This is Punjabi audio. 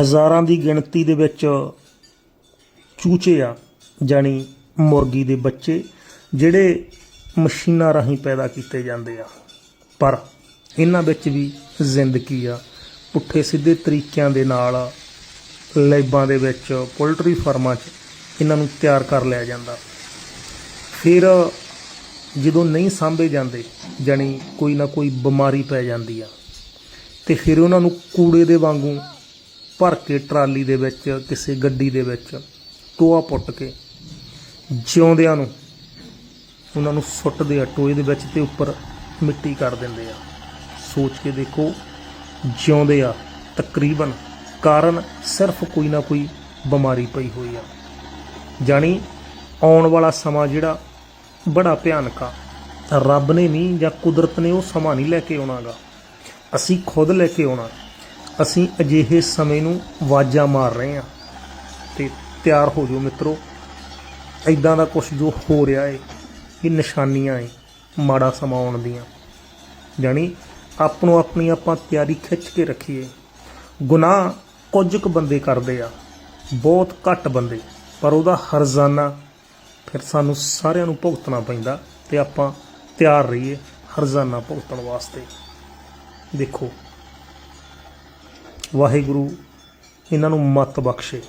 ਹਜ਼ਾਰਾਂ ਦੀ ਗਿਣਤੀ ਦੇ ਵਿੱਚ ਚੂਚੇ ਆ, ਜਾਣੀ ਮੁਰਗੀ ਦੇ ਬੱਚੇ, ਜਿਹੜੇ ਮਸ਼ੀਨਾਂ ਰਾਹੀਂ ਪੈਦਾ ਕੀਤੇ ਜਾਂਦੇ ਆ। ਪਰ ਇਹਨਾਂ ਵਿੱਚ ਵੀ ਜ਼ਿੰਦਗੀ ਆ। ਪੁੱਠੇ ਸਿੱਧੇ ਤਰੀਕਿਆਂ ਦੇ ਨਾਲ ਲੈਬਾਂ ਦੇ ਵਿੱਚ, ਪੋਲਟਰੀ ਫਾਰਮਾਂ 'ਚ ਇਹਨਾਂ ਨੂੰ ਤਿਆਰ ਕਰ ਲਿਆ ਜਾਂਦਾ। ਫਿਰ ਜਦੋਂ ਨਹੀਂ ਸਾਂਭੇ ਜਾਂਦੇ, ਜਾਣੀ ਕੋਈ ਨਾ ਕੋਈ ਬਿਮਾਰੀ ਪੈ ਜਾਂਦੀ ਆ। ਤੇ ਫਿਰ ਉਹਨਾਂ ਨੂੰ ਕੂੜੇ ਦੇ ਵਾਂਗੂ ਭਰ ਕੇ ਟਰਾਲੀ ਦੇ ਵਿੱਚ, ਕਿਸੇ ਗੱਡੀ ਦੇ ਵਿੱਚ ਟੋਆ ਪੁੱਟ ਕੇ ਜਿਉਂਦਿਆਂ ਨੂੰ ਉਹਨਾਂ ਨੂੰ ਸੁੱਟਦੇ ਆ, ਟੋਏ ਦੇ ਵਿੱਚ ਤੇ ਉੱਪਰ ਮਿੱਟੀ ਕਰ ਦਿੰਦੇ ਆ। ਸੋਚ ਕੇ ਦੇਖੋ, ਜਿਉਂਦੇ ਆ, ਤਕਰੀਬਨ ਕਾਰਨ ਸਿਰਫ ਕੋਈ ਨਾ ਕੋਈ ਬਿਮਾਰੀ ਪਈ ਹੋਈ ਆ। ਜਾਣੀ ਆਉਣ ਵਾਲਾ ਸਮਾਂ ਜਿਹੜਾ ਬੜਾ ਭਿਆਨਕ ਆ। ਰੱਬ ਨੇ ਨਹੀਂ ਜਾਂ ਕੁਦਰਤ ਨੇ ਉਹ ਸਮਾਂ ਨਹੀਂ ਲੈ ਕੇ ਆਉਣਾਗਾ। ਅਸੀਂ ਖੁਦ ਲੈ ਕੇ ਆਉਣਾ। ਅਸੀਂ ਅਜਿਹੇ ਸਮੇਂ ਨੂੰ ਵਾਜਾ ਮਾਰ ਰਹੇ ਹਾਂ। ਤੇ ਤਿਆਰ ਹੋ ਜਾਓ ਮਿੱਤਰੋ। ਐਦਾਂ ਦਾ ਕੁਝ ਜੋ ਹੋ ਰਿਹਾ ਏ, ਇਹ ਨਿਸ਼ਾਨੀਆਂ ਏ, ਮਾੜਾ ਸਮਾਂ ਆਉਣ ਦੀਆਂ। ਜਾਣੀ ਆਪਣੋ ਆਪਣੀ ਆਪਾਂ ਤਿਆਰੀ ਖਿੱਚ ਕੇ ਰੱਖੀਏ। ਗੁਨਾਹ ਕੁਝ ਕੁ ਬੰਦੇ ਕਰਦੇ ਆ, ਬਹੁਤ ਘੱਟ ਬੰਦੇ। ਪਰ ਉਹਦਾ ਹਰਜ਼ਾਨਾ ਫਿਰ ਸਾਨੂੰ ਸਾਰਿਆਂ ਨੂੰ ਭੁਗਤਣਾ ਪੈਂਦਾ ਤੇ ਆਪਾਂ ਤਿਆਰ ਰਹੀਏ ਹਰਜ਼ਾਨਾ ਭੁਗਤਣ ਵਾਸਤੇ। ਦੇਖੋ। ਵਾਹਿਗੁਰੂ ਇਹਨਾਂ ਨੂੰ ਮਤ ਬਖਸ਼ੇ।